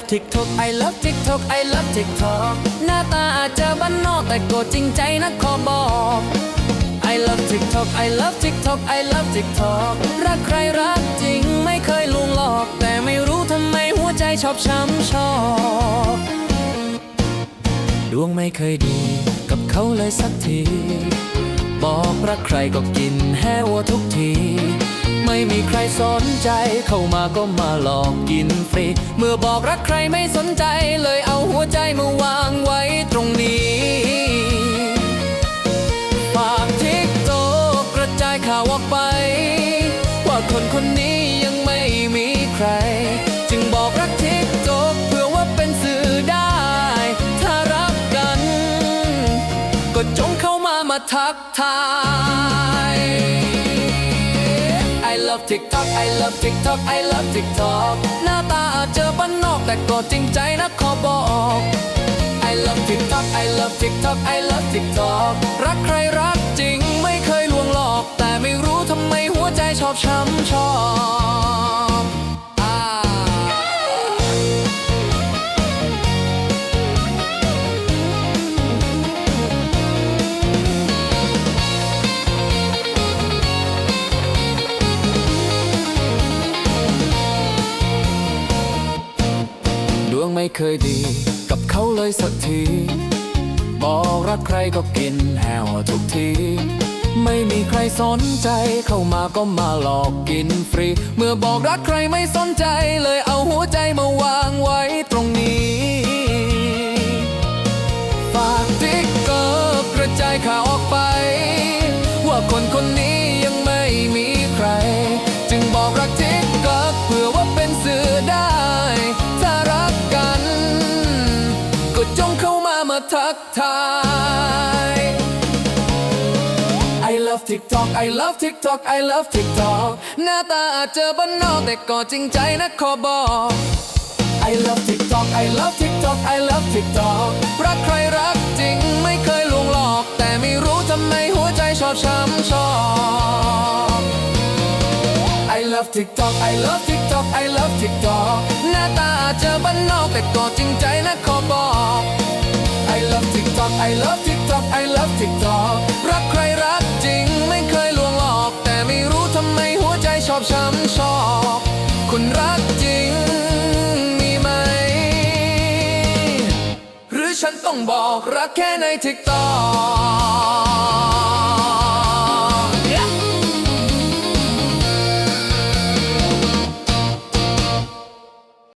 TikTok I love TikTok I love TikTok หน้าตาอาจจะบ้านนอกแต่ก็จริงใจนะขอบอก I love TikTok I love TikTok I love TikTok รักใครรักจริงไม่เคยลวงหลอก แต่ไม่รู้ทำไมหัวใจชอบช้ำชอบดวงไม่เคยดีกับเขาเลยสักที อกรักใครก็กินแห้วัวทุกที ไม่มีใครสนใจเข้ามาก็มาหลอกกินฟรี เมื่อบอกรักใครไม่สนใจเลยเอาหัวใจมาวางไว้ตรงนี้ฝากทิกโตกกระจายข่าวออกไป ว่าคนคนนี้ยังไม่มีใคร จึงบอกรักทิก มาทักทาย I love TikTok I love TikTok I love TikTok หน้าตาอาจเจอบ้านนอกแต่ก็จริงใจนะขอบอก I love TikTok I love TikTok I love TikTok รักใครรักจริงไม่เคยลวงหลอก แต่ไม่รู้ทำไมหัวใจชอบช้ำชอบ ไม่เคยดี กับเขาเลยสักที บอกรักใครก็กินแหวทุกที ไม่มีใครสนใจ เข้ามาก็มาหลอกกินฟรี เมื่อบอกรักใครไม่สนใจเลยเอาหัวใจมาวางไว้ตรงนี้ ฝากติ๊กเกอร์กระจายข่าว ทักทาย I love TikTok I love TikTok I love TikTok หน้าตาอาจเจอบ้านนอกแต่ก็จริงใจนะขอบอก I love TikTok I love TikTok I love TikTok รักใครรักจริงไม่เคยลวงหลอก แต่ไม่รู้ทำไมหัวใจชอบช้ำชอบ I love TikTok I love TikTok I love TikTok หน้าตาอาจเจอบ้านนอกแต่ก็จริงใจนะขอบอก I love TikTok I love TikTok I love TikTok รักใครรักจริงไม่เคยลวงหลอก แต่ไม่รู้ทำไมหัวใจชอบช้ำชอบคุณรักจริงมีไหม หรือฉันต้องบอกรักแค่ใน TikTok